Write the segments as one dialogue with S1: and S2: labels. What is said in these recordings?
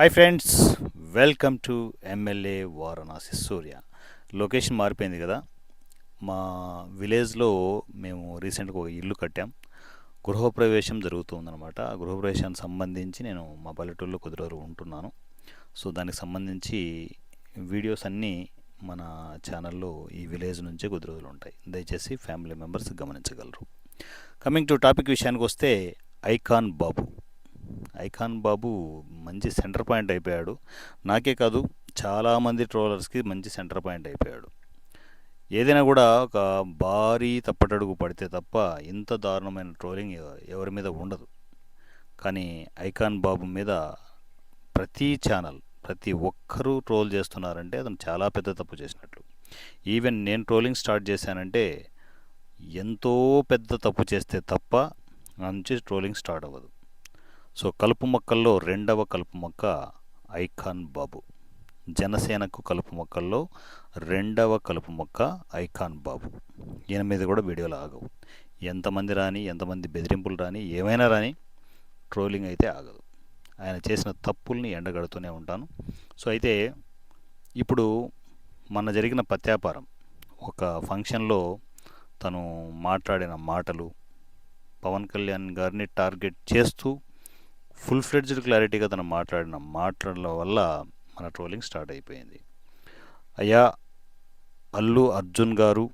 S1: Hi friends welcome to MLA Varanasi Surya location మారిపోయింది కదా. మా విలేజ్లో మేము రీసెంట్గా ఒక ఇల్లు కట్టాం. గృహప్రవేశం జరుగుతుందనమాట ఆ గృహప్రవేశానికి సంబంధించి నేను మా పల్లెటూరులో కొద్ది రోజులు ఉంటున్నాను. సో దానికి సంబంధించి వీడియోస్ అన్నీ మన ఛానల్లో ఈ విలేజ్ నుంచే కొద్ది రోజులు ఉంటాయి. దయచేసి ఫ్యామిలీ మెంబర్స్ గమనించగలరు. కమింగ్ టు టాపిక్ విషయానికి వస్తే ఐకాన్ బాబు ఐకాన్ బాబు మంచి సెంటర్ పాయింట్ అయిపోయాడు. నాకే కాదు చాలామంది ట్రోలర్స్కి మంచి సెంటర్ పాయింట్ అయిపోయాడు. ఏదైనా కూడా ఒక భారీ తప్పటడుగు పడితే తప్ప ఇంత దారుణమైన ట్రోలింగ్ ఎవరి మీద ఉండదు. కానీ ఐకాన్ బాబు మీద ప్రతి ఛానల్ ప్రతి ఒక్కరూ ట్రోల్ చేస్తున్నారంటే అతను చాలా పెద్ద తప్పు చేసినట్లు. ఈవెన్ నేను ట్రోలింగ్ స్టార్ట్ చేశానంటే ఎంతో పెద్ద తప్పు చేస్తే తప్ప నా నుంచి ట్రోలింగ్ స్టార్ట్ అవ్వదు. సో కలుపు మొక్కల్లో రెండవ కలుపు మొక్క ఐఖాన్ బాబు. జనసేనకు కలుపు మొక్కల్లో రెండవ కలుపు మొక్క ఐఖాన్ బాబు. ఈయన మీద కూడా వీడియోలు ఆగవు. ఎంతమంది రాని ఎంతమంది బెదిరింపులు రాని ఏమైనా రాని ట్రోలింగ్ అయితే ఆగదు. ఆయన చేసిన తప్పుల్ని ఎండగడుతూనే ఉంటాను. సో అయితే ఇప్పుడు మన జరిగిన పత్యాపారం ఒక ఫంక్షన్లో తను మాట్లాడిన మాటలు పవన్ కళ్యాణ్ గారిని టార్గెట్ చేస్తూ ఫుల్ ఫ్లెడ్జ్డ్ క్లారిటీగా తను మాట్లాడిన మాటల వల్ల మన ట్రోలింగ్ స్టార్ట్ అయిపోయింది. అయ్యా అల్లు అర్జున్ గారు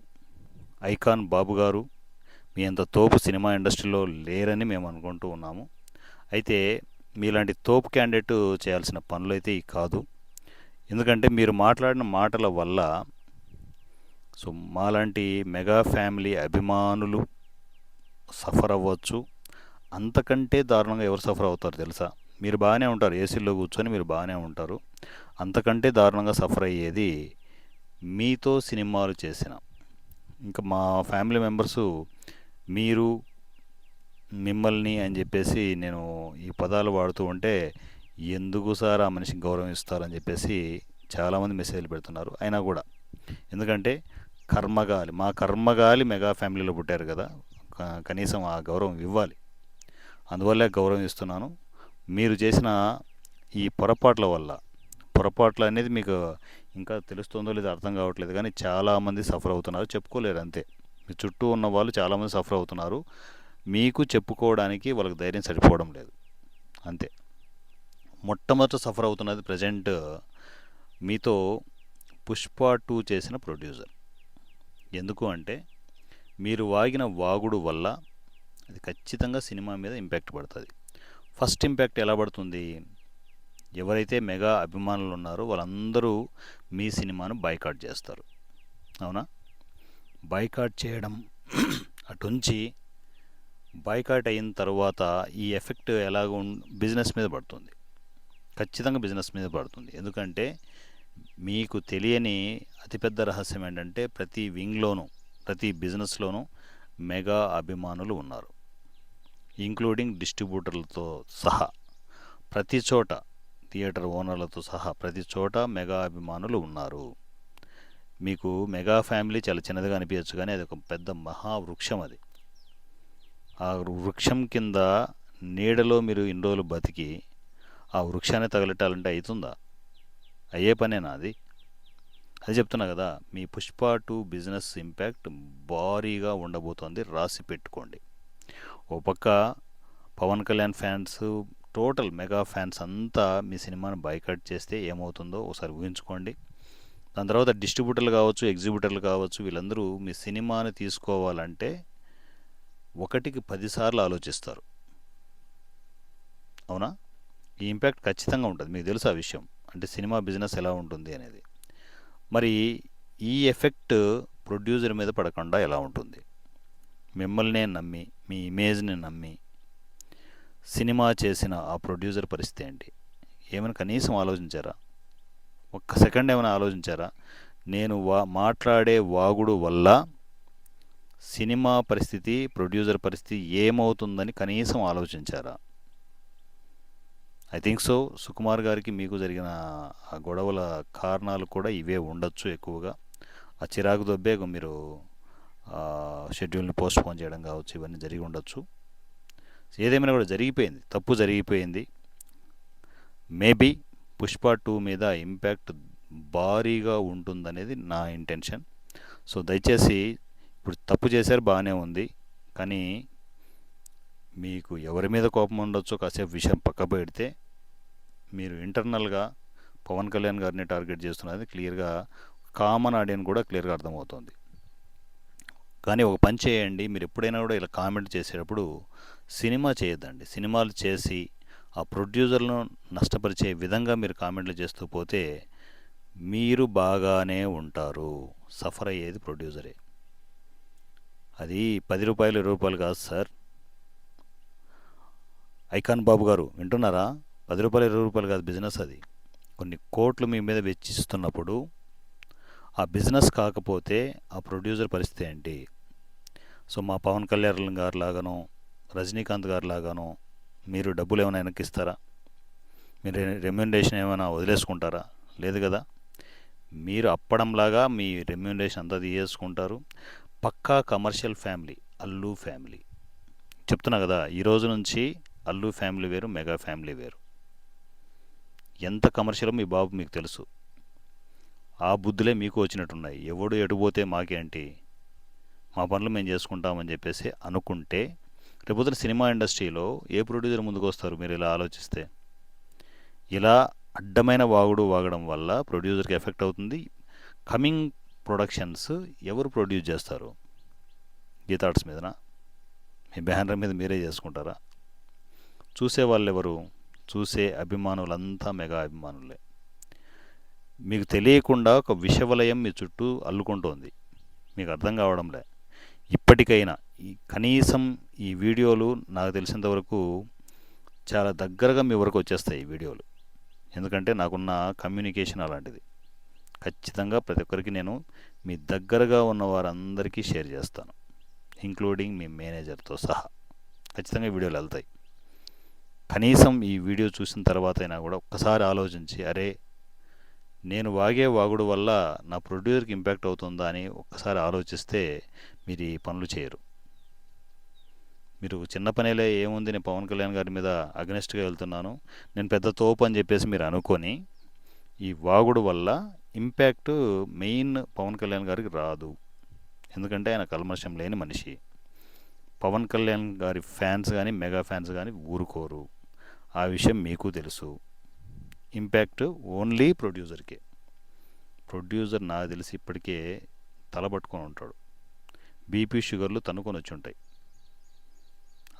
S1: ఐకాన్ బాబు గారు మీ అంత తోపు సినిమా ఇండస్ట్రీలో లేరని మేము అనుకుంటూ ఉన్నాము. అయితే మీలాంటి తోపు క్యాండిడేట్ చేయాల్సిన పనులు అయితే ఈ కాదు. ఎందుకంటే మీరు మాట్లాడిన మాటల వల్ల సో మాలాంటి మెగా ఫ్యామిలీ అభిమానులు సఫర్ అవ్వచ్చు. అంతకంటే దారుణంగా ఎవరు సఫర్ అవుతారు తెలుసా? మీరు బాగానే ఉంటారు ఏసీలో కూర్చొని మీరు బాగానే ఉంటారు. అంతకంటే దారుణంగా సఫర్ అయ్యేది మీతో సినిమాలు చేసిన. ఇంకా మా ఫ్యామిలీ మెంబర్స్ మీరు మిమ్మల్ని అని చెప్పేసి నేను ఈ పదాలు వాడుతూ ఉంటే ఎందుకు సార్ ఆ మనిషికి గౌరవం ఇస్తారని చెప్పేసి చాలామంది మెసేజ్లు పెడుతున్నారు అయినా కూడా. ఎందుకంటే కర్మగాలి మా కర్మగాలి మెగా ఫ్యామిలీలో పుట్టారు కదా కనీసం ఆ గౌరవం ఇవ్వాలి. అందువల్లే గౌరవిస్తున్నాను. మీరు చేసిన ఈ పొరపాట్ల వల్ల పొరపాట్లు అనేది మీకు ఇంకా తెలుస్తుందో లేదో అర్థం కావట్లేదు కానీ చాలామంది సఫర్ అవుతున్నారు చెప్పుకోలేరు అంతే. మీ చుట్టూ ఉన్న వాళ్ళు చాలామంది సఫర్ అవుతున్నారు మీకు చెప్పుకోవడానికి వాళ్ళకి ధైర్యం సరిపోవడం లేదు. అంతే. మొట్టమొదట సఫర్ అవుతున్నది ప్రజెంట్ మీతో పుష్ప టూ చేసిన ప్రొడ్యూసర్. ఎందుకు అంటే మీరు వాగిన వాగుడు వల్ల అది ఖచ్చితంగా సినిమా మీద ఇంపాక్ట్ పడుతుంది. ఫస్ట్ ఇంపాక్ట్ ఎలా పడుతుంది? ఎవరైతే మెగా అభిమానులు ఉన్నారో వాళ్ళందరూ మీ సినిమాను బైకాట్ చేస్తారు. అవునా? బైకాట్ చేయడం అటుంచి బైకాట్ అయిన తర్వాత ఈ ఎఫెక్ట్ ఎలాగ బిజినెస్ మీద పడుతుంది. ఖచ్చితంగా బిజినెస్ మీద పడుతుంది. ఎందుకంటే మీకు తెలియని అతిపెద్ద రహస్యం ఏంటంటే ప్రతి వింగ్లోనూ ప్రతి బిజినెస్లోనూ మెగా అభిమానులు ఉన్నారు. ఇంక్లూడింగ్ డిస్ట్రిబ్యూటర్లతో సహా ప్రతి చోట థియేటర్ ఓనర్లతో సహా ప్రతి చోట మెగా అభిమానులు ఉన్నారు. మీకు మెగా ఫ్యామిలీ చాలా చిన్నదిగా అనిపించచ్చు కానీ అది ఒక పెద్ద మహావృక్షం అది. ఆ వృక్షం కింద నీడలో మీరు ఇన్ని రోజులు బతికి ఆ వృక్షాన్ని తగలెట్టాలంటే అవుతుందా అయ్యే పనేనా అది? అది చెప్తున్నా కదా మీ పుష్ప టూ బిజినెస్ ఇంపాక్ట్ భారీగా ఉండబోతోంది రాసి పెట్టుకోండి. ఓ పక్క Pawan Kalyan fans total mega fans అంతా మీ సినిమాను బైకట్ చేస్తే ఏమవుతుందో ఒకసారి ఊహించుకోండి. దాని తర్వాత డిస్ట్రిబ్యూటర్లు కావచ్చు ఎగ్జిబ్యూటర్లు కావచ్చు వీళ్ళందరూ మీ సినిమాని తీసుకోవాలంటే ఒకటికి పదిసార్లు ఆలోచిస్తారు. అవునా? ఈ ఇంపాక్ట్ ఖచ్చితంగా ఉంటుంది. మీకు తెలుసు ఆ విషయం. అంటే సినిమా బిజినెస్ ఎలా ఉంటుంది అనేది. మరి ఈ ఎఫెక్ట్ ప్రొడ్యూసర్ మీద పడకుండా ఎలా ఉంటుంది? మిమ్మల్నే నమ్మి మీ ఇమేజ్ని నమ్మి సినిమా చేసిన ఆ ప్రొడ్యూసర్ పరిస్థితి ఏంటి? ఏమైనా కనీసం ఆలోచించారా? ఒక్క సెకండ్ ఏమైనా ఆలోచించారా? నేను వా మాట్లాడే వాగుడు వల్ల సినిమా పరిస్థితి ప్రొడ్యూసర్ పరిస్థితి ఏమవుతుందని కనీసం ఆలోచించారా? I think so. సుకుమార్ గారికి మీకు జరిగిన ఆ గొడవల కారణాలు కూడా ఇవే ఉండొచ్చు ఎక్కువగా. ఆ చిరాకు దొబ్బే మీరు షెడ్యూల్ని పోస్ట్పోన్ చేయడం కావచ్చు ఇవన్నీ జరిగి ఉండొచ్చు. ఏదేమైనా కూడా జరిగిపోయింది. తప్పు జరిగిపోయింది. మేబీ పుష్ప టూ మీద ఇంపాక్ట్ భారీగా ఉంటుందనేది నా ఇంటెన్షన్. సో దయచేసి ఇప్పుడు తప్పు చేశారు బాగానే ఉంది. కానీ మీకు ఎవరి మీద కోపం ఉండొచ్చో కాసేపు విషయం పక్క పెడితే మీరు ఇంటర్నల్గా పవన్ కళ్యాణ్ గారిని టార్గెట్ చేస్తున్నది క్లియర్గా కామన్ ఆడియన్ కూడా క్లియర్గా అర్థమవుతుంది. కానీ ఒక పని చేయండి. మీరు ఎప్పుడైనా కూడా ఇలా కామెంట్ చేసేటప్పుడు సినిమా చేయొద్దండి. సినిమాలు చేసి ఆ ప్రొడ్యూసర్లను నష్టపరిచే విధంగా మీరు కామెంట్లు చేస్తూ పోతే మీరు బాగానే ఉంటారు. సఫర్ అయ్యేది ప్రొడ్యూసరే. అది పది రూపాయలు ఇరవై రూపాయలు కాదు సార్. ఐకాన్ బాబు గారు వింటున్నారా? పది రూపాయలు ఇరవై రూపాయలు కాదు బిజినెస్ అది. కొన్ని కోట్లు మీ మీద వెచ్చిస్తున్నప్పుడు ఆ బిజినెస్ కాకపోతే ఆ ప్రొడ్యూసర్ పరిస్థితి ఏంటి? సో మా పవన్ కళ్యాణ్ గారు లాగాను రజనీకాంత్ గారు లాగానో మీరు డబ్బులు ఏమైనా వెనక్కిస్తారా? మీరు రెమ్యూనరేషన్ ఏమైనా వదిలేసుకుంటారా? లేదు కదా? మీరు అప్పడంలాగా మీ రెమ్యూనరేషన్ అంతా తీసేసుకుంటారు. పక్కా కమర్షియల్ ఫ్యామిలీ అల్లు ఫ్యామిలీ చెప్తున్నా కదా ఈరోజు నుంచి అల్లు ఫ్యామిలీ వేరు మెగా ఫ్యామిలీ వేరు. ఎంత కమర్షియల్ మీ బాబు మీకు తెలుసు. ఆ బుద్ధులే మీకు వచ్చినట్టున్నాయి. ఎవడు ఎటుపోతే మాకేంటి? మా పనులు మేము చేసుకుంటామని చెప్పేసి అనుకుంటే రేపొద్దున సినిమా ఇండస్ట్రీలో ఏ ప్రొడ్యూసర్ ముందుకు వస్తారు మీరు ఇలా ఆలోచిస్తే? ఇలా అడ్డమైన వాగుడు వాగడం వల్ల ప్రొడ్యూసర్కి ఎఫెక్ట్ అవుతుంది. కమింగ్ ప్రొడక్షన్స్ ఎవరు ప్రొడ్యూస్ చేస్తారు? గీతార్ట్స్ మీదనా? మీ బ్యానర్ మీద మీరే చేసుకుంటారా? చూసే వాళ్ళు ఎవరు చూసే అభిమానులంతా మెగా అభిమానులే. మీకు తెలియకుండా ఒక విషవలయం మీ చుట్టూ అల్లుకుంటోంది. మీకు అర్థం కావడంలే. ఇప్పటికైనా ఈ కనీసం ఈ వీడియోలు నాకు తెలిసినంతవరకు చాలా దగ్గరగా మీ వరకు వచ్చేస్తాయి ఈ వీడియోలు. ఎందుకంటే నాకున్న కమ్యూనికేషన్ అలాంటిది. ఖచ్చితంగా ప్రతి ఒక్కరికి నేను మీ దగ్గరగా ఉన్న వారందరికీ షేర్ చేస్తాను. ఇంక్లూడింగ్ మీ మేనేజర్తో సహా. ఖచ్చితంగా వీడియోలు వెళ్తాయి. కనీసం ఈ వీడియో చూసిన తర్వాత అయినా కూడా ఒక్కసారి ఆలోచించి అరే నేను వాగే వాగుడు వల్ల నా ప్రొడ్యూసర్కి ఇంపాక్ట్ అవుతుందా అని ఒక్కసారి ఆలోచిస్తే మీరు ఈ పనులు చేయరు. మీరు చిన్న పనిలే ఏముంది? నేను పవన్ కళ్యాణ్ గారి మీద అగ్నెస్ట్గా వెళ్తున్నాను. నేను పెద్ద తోపు అని చెప్పేసి మీరు అనుకొని ఈ వాగుడు వల్ల ఇంపాక్ట్ మెయిన్ పవన్ కళ్యాణ్ గారికి రాదు. ఎందుకంటే ఆయన కల్మషం లేని మనిషి. పవన్ కళ్యాణ్ గారి ఫ్యాన్స్ కానీ మెగా ఫ్యాన్స్ కానీ ఊరుకోరు. ఆ విషయం మీకు తెలుసు. Impact only ప్రొడ్యూసర్కే. ప్రొడ్యూసర్ నాకు తెలిసి ఇప్పటికే తలబట్టుకొని ఉంటాడు. బీపీ షుగర్లు తనుకొని వచ్చి ఉంటాయి.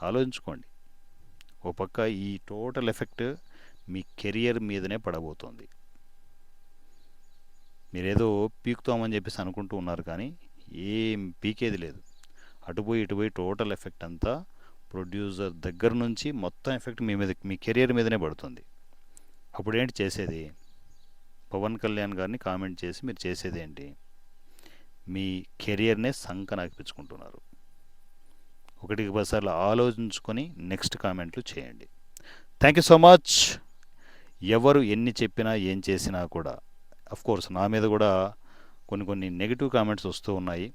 S1: ఆలోచించుకోండి. ఓ పక్క ఈ టోటల్ ఎఫెక్ట్ మీ కెరియర్ మీదనే పడబోతోంది. మీరేదో పీకుతామని చెప్పేసి అనుకుంటూ ఉన్నారు కానీ ఏం పీకేది లేదు. అటుపోయి ఇటుపోయి టోటల్ ఎఫెక్ట్ అంతా ప్రొడ్యూసర్ దగ్గర నుంచి మొత్తం ఎఫెక్ట్ మీ మీద మీ కెరియర్ మీదనే పడుతుంది. అప్పుడేంటి చేసేది? పవన్ కళ్యాణ్ గారిని కామెంట్ చేసి మీరు చేసేది ఏంటి? మీ కెరియర్నే సంకనాకిపించుకుంటున్నారు. ఒకటికి పదిసార్లు ఆలోచించుకొని నెక్స్ట్ కామెంట్లు చేయండి. Thank you so much. ఎవరు ఎన్ని చెప్పినా ఏం చేసినా కూడా కోర్స్ నా మీద కూడా కొన్ని కొన్ని నెగిటివ్ కామెంట్స్ వస్తూ ఉన్నాయి.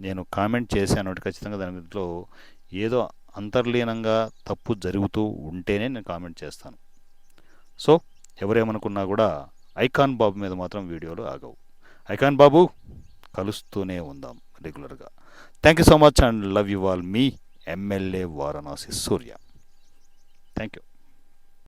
S1: నేను కామెంట్ చేశాను ఖచ్చితంగా దాని మీదలో ఏదో అంతర్లీనంగా తప్పు జరుగుతూ ఉంటేనే నేను కామెంట్ చేస్తాను. సో ఎవరేమనుకున్నా కూడా ఐకాన్ బాబు మీద మాత్రం వీడియోలు ఆగవు. ఐకాన్ బాబు కలుస్తూనే ఉందాం రెగ్యులర్గా. Thank you so much and love you all me MLA Varanasi Surya. Thank you